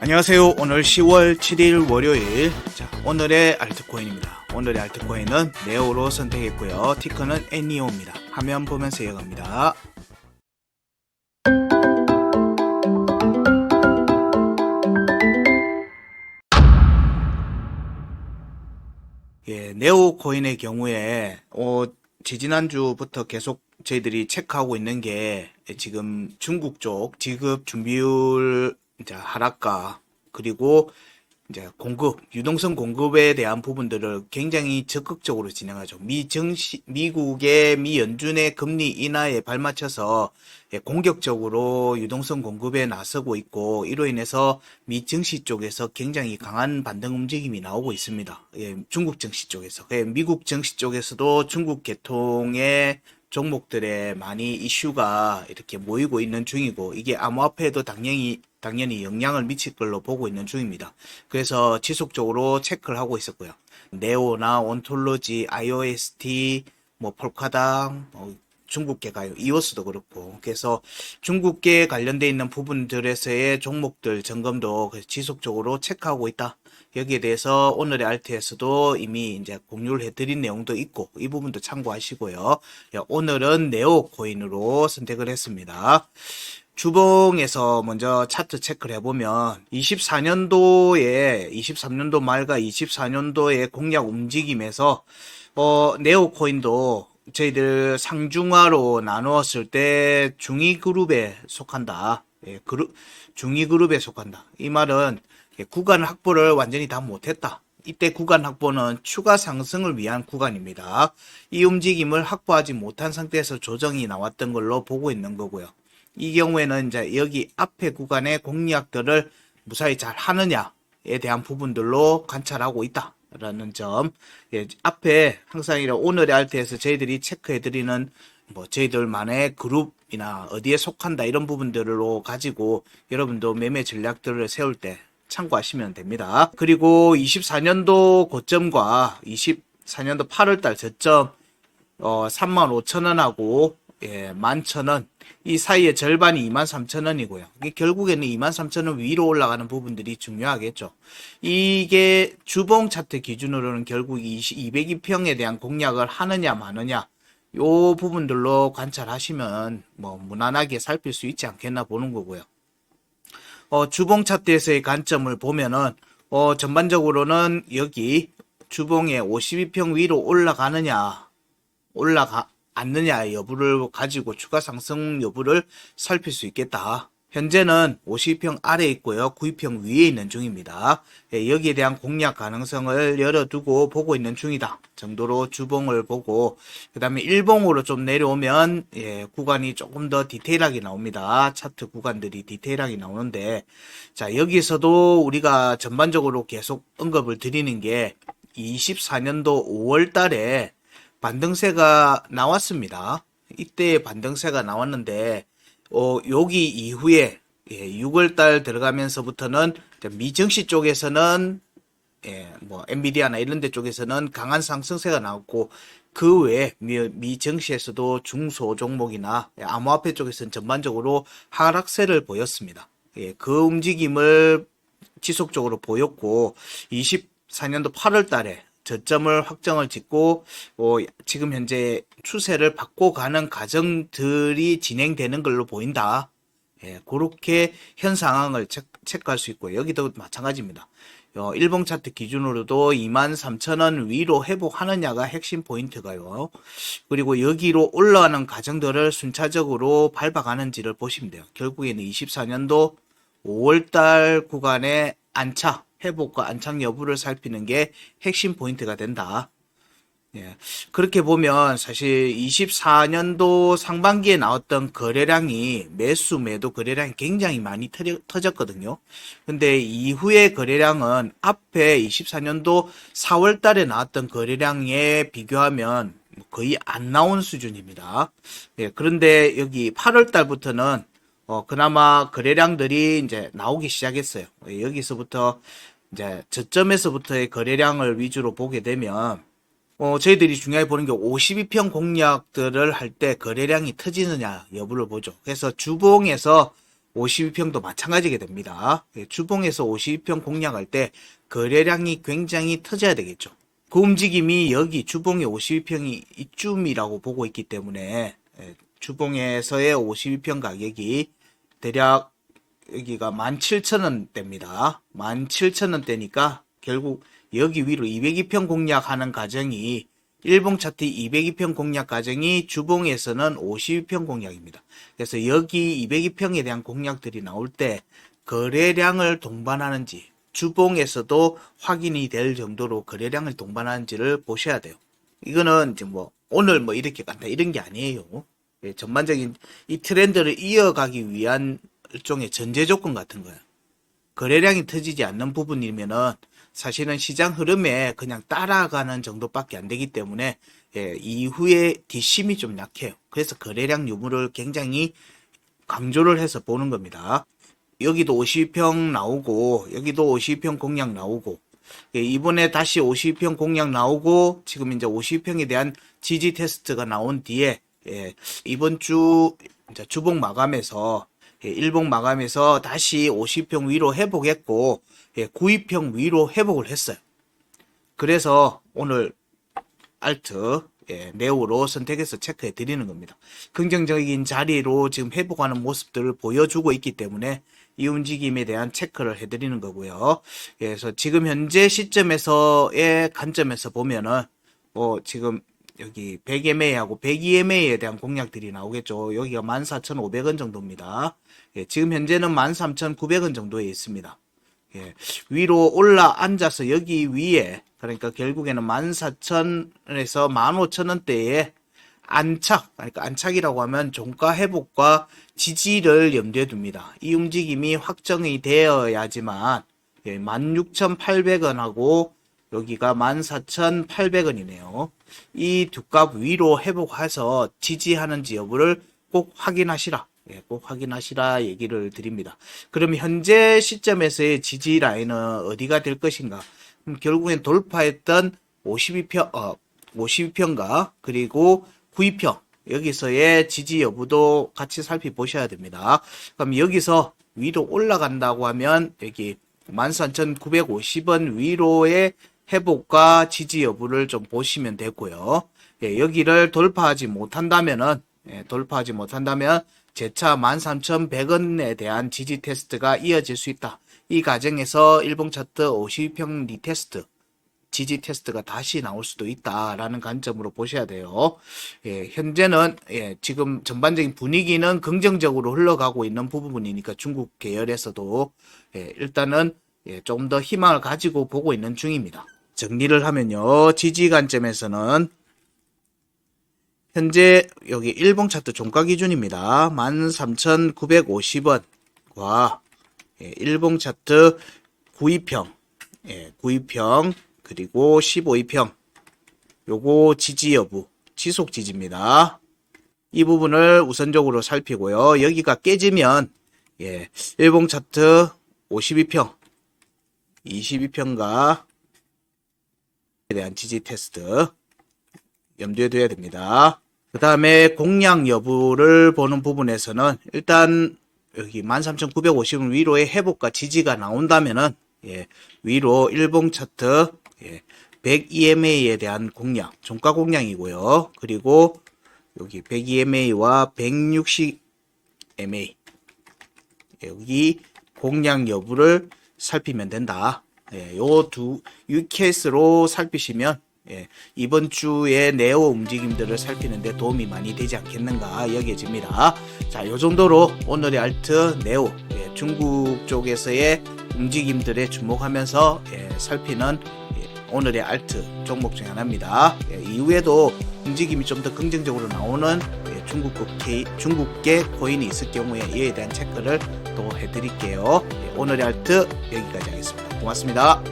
안녕하세요. 오늘 10월 7일 월요일. 자, 오늘의 알트코인입니다. 오늘의 알트코인은 네오로 선택했고요. 티커는 애니오입니다. 화면 보면서 이어갑니다. 예, 네오 코인의 경우에 어, 지지난주부터 계속 저희들이 체크하고 있는 게 지금 중국 쪽 지급 준비율 하락과 그리고 이제 공급, 유동성 공급에 대한 부분들을 굉장히 적극적으로 진행하죠. 미 증시, 미국의 미 연준의 금리 인하에 발맞춰서 예, 공격적으로 유동성 공급에 나서고 있고 이로 인해서 미 증시 쪽에서 굉장히 강한 반등 움직임이 나오고 있습니다. 예, 중국 증시 쪽에서. 예, 미국 증시 쪽에서도 중국 계통의 종목들에 많이 이슈가 이렇게 모이고 있는 중이고 이게 암호화폐에도 당연히 당연히 영향을 미칠 걸로 보고 있는 중입니다. 그래서 지속적으로 체크를 하고 있었고요. 네오나 온톨로지, IOST, 뭐 폴카당, 뭐 중국계 가요, 이오스도 그렇고 그래서 중국계 관련돼 있는 부분들에서의 종목들 점검도 지속적으로 체크하고 있다. 여기에 대해서 오늘의 알트에서도 이미 이제 공유를 해드린 내용도 있고 이 부분도 참고하시고요. 예, 오늘은 네오 코인으로 선택을 했습니다. 주봉에서 먼저 차트 체크를 해보면 24년도에 23년도 말과 24년도의 공략 움직임에서 어, 네오 코인도 저희들 상중하로 나누었을 때 중위 그룹에 속한다. 예, 그룹 중위 그룹에 속한다. 이 말은 예, 구간 확보를 완전히 다 못했다. 이때 구간 확보는 추가 상승을 위한 구간입니다. 이 움직임을 확보하지 못한 상태에서 조정이 나왔던 걸로 보고 있는 거고요. 이 경우에는 이제 여기 앞에 구간의 공략들을 무사히 잘 하느냐에 대한 부분들로 관찰하고 있다. 라는 점, 예, 앞에 항상 이런 오늘의 알트에서 저희들이 체크해드리는 뭐 저희들만의 그룹이나 어디에 속한다 이런 부분들로 가지고 여러분도 매매 전략들을 세울 때 참고하시면 됩니다. 그리고 24년도 고점과 24년도 8월달 저점 어 35,000원하고 예, 11,000원 이 사이의 절반이 23,000원이고요. 이게 결국에는 23,000원 위로 올라가는 부분들이 중요하겠죠. 이게 주봉 차트 기준으로는 결국 202평에 대한 공략을 하느냐 마느냐 요 부분들로 관찰하시면 뭐 무난하게 살필 수 있지 않겠나 보는 거고요. 어, 주봉 차트에서의 관점을 보면은 어, 전반적으로는 여기 주봉에 52평 위로 올라가느냐 올라가 않느냐 여부를 가지고 추가 상승 여부를 살필 수 있겠다. 현재는 50평 아래에 있고요. 9평 위에 있는 중입니다. 예, 여기에 대한 공략 가능성을 열어두고 보고 있는 중이다. 정도로 주봉을 보고 그 다음에 일봉으로 좀 내려오면 예, 구간이 조금 더 디테일하게 나옵니다. 차트 구간들이 디테일하게 나오는데 자 여기서도 우리가 전반적으로 계속 언급을 드리는 게 24년도 5월 달에 반등세가 나왔습니다. 이때 반등세가 나왔는데 어, 여기 이후에 예, 6월달 들어가면서부터는 미증시 쪽에서는 예, 뭐 엔비디아나 이런 데 쪽에서는 강한 상승세가 나왔고 그 외에 미, 미증시에서도 중소 종목이나 암호화폐 쪽에서는 전반적으로 하락세를 보였습니다. 예, 그 움직임을 지속적으로 보였고 24년도 8월 달에 저점을 확정을 짓고 어, 지금 현재 추세를 바꿔가는 과정들이 진행되는 걸로 보인다. 예, 그렇게 현 상황을 체, 체크할 수 있고 여기도 마찬가지입니다. 어, 일봉 차트 기준으로도 23,000원 위로 회복하느냐가 핵심 포인트가요. 그리고 여기로 올라가는 과정들을 순차적으로 밟아가는지를 보시면 돼요. 결국에는 24년도 5월달 구간의 안차, 회복과 안착 여부를 살피는 게 핵심 포인트가 된다. 예. 그렇게 보면 사실 24년도 상반기에 나왔던 거래량이 매수 매도 거래량이 굉장히 많이 터졌거든요. 근데 이후의 거래량은 앞에 24년도 4월 달에 나왔던 거래량에 비교하면 거의 안 나온 수준입니다. 예. 그런데 여기 8월 달부터는 어, 그나마 거래량들이 이제 나오기 시작했어요. 여기서부터 이제 저점에서부터의 거래량을 위주로 보게 되면 어, 저희들이 중요하게 보는 게 52평 공략들을 할 때 거래량이 터지느냐 여부를 보죠. 그래서 주봉에서 52평도 마찬가지게 됩니다. 예, 주봉에서 52평 공략할 때 거래량이 굉장히 터져야 되겠죠. 그 움직임이 여기 주봉의 52평이 이쯤이라고 보고 있기 때문에 예, 주봉에서의 52평 가격이 대략 여기가 17,000원대입니다. 17,000원대니까 결국 여기 위로 202평 공략하는 과정이 일봉 차트 202평 공략 과정이 주봉에서는 52평 공략입니다. 그래서 여기 202평에 대한 공략들이 나올 때 거래량을 동반하는지 주봉에서도 확인이 될 정도로 거래량을 동반하는지를 보셔야 돼요. 이거는 이제 뭐 오늘 뭐 이렇게 간다 이런 게 아니에요. 예, 전반적인 이 트렌드를 이어가기 위한 일종의 전제 조건 같은 거예요. 거래량이 터지지 않는 부분이면은 사실은 시장 흐름에 그냥 따라가는 정도밖에 안 되기 때문에 예, 이후에 뒷심이 좀 약해요. 그래서 거래량 유무를 굉장히 강조를 해서 보는 겁니다. 여기도 52평 나오고 여기도 52평 공략 나오고 예, 이번에 다시 52평 공략 나오고 지금 이제 52평에 대한 지지 테스트가 나온 뒤에 예, 이번 주 주봉 마감에서 예, 일봉 마감에서 다시 50평 위로 회복했고 예, 92평 위로 회복을 했어요. 그래서 오늘 알트 예, 네오로 선택해서 체크해 드리는 겁니다. 긍정적인 자리로 지금 회복하는 모습들을 보여주고 있기 때문에 이 움직임에 대한 체크를 해드리는 거고요. 예, 그래서 지금 현재 시점에서의 관점에서 보면은 뭐 지금 여기 100MA하고 102MA에 대한 공략들이 나오겠죠. 여기가 14,500원 정도입니다. 예, 지금 현재는 13,900원 정도에 있습니다. 예, 위로 올라 앉아서 여기 위에 그러니까 결국에는 14,000원에서 15,000원대에 안착, 그러니까 안착이라고 하면 종가 회복과 지지를 염두에 둡니다. 이 움직임이 확정이 되어야지만 예, 16,800원하고 여기가 14,800원이네요. 이 두 값 위로 회복해서 지지하는지 여부를 꼭 확인하시라. 예, 꼭 확인하시라 얘기를 드립니다. 그럼 현재 시점에서의 지지 라인은 어디가 될 것인가? 그럼 결국엔 돌파했던 52평, 어, 52평가 그리고 92평 여기서의 지지 여부도 같이 살펴보셔야 됩니다. 그럼 여기서 위로 올라간다고 하면 여기 13,950원 위로의 회복과 지지 여부를 좀 보시면 되고요. 예, 여기를 돌파하지 못한다면은 예, 돌파하지 못한다면 재차 13,100원에 대한 지지 테스트가 이어질 수 있다. 이 과정에서 일봉 차트 52평 리테스트 지지 테스트가 다시 나올 수도 있다라는 관점으로 보셔야 돼요. 예, 현재는 예, 지금 전반적인 분위기는 긍정적으로 흘러가고 있는 부분이니까 중국 계열에서도 예, 일단은 예, 조금 더 희망을 가지고 보고 있는 중입니다. 정리를 하면요. 지지 관점에서는 현재 여기 일봉 차트 종가 기준입니다. 13,950원과 예, 일봉 차트 92평, 예, 92평 그리고 15위평 요거 지지 여부 지속 지지입니다. 이 부분을 우선적으로 살피고요. 여기가 깨지면 예, 일봉 차트 52평 22평가 에 대한 지지 테스트 염두에 둬야 됩니다. 그 다음에 공략 여부를 보는 부분에서는 일단 여기 13,950원 위로의 회복과 지지가 나온다면은 예, 위로 일봉 차트 예, 100EMA에 대한 공략, 종가 공략이고요. 그리고 여기 100EMA와 160MA 여기 공략 여부를 살피면 된다. 예, 요두 유케이스로 살피시면 예, 이번 주에 네오 움직임들을 살피는데 도움이 많이 되지 않겠는가 여겨집니다. 자, 요 정도로 오늘의 알트 네오 예, 중국 쪽에서의 움직임들에 주목하면서 예, 살피는 예, 오늘의 알트 종목 중 하나입니다. 예, 이후에도 움직임이 좀 더 긍정적으로 나오는 예, 중국국 K, 중국계 코인이 있을 경우에 이에 대한 체크를 또 해드릴게요. 예, 오늘의 알트 여기까지 하겠습니다. 고맙습니다.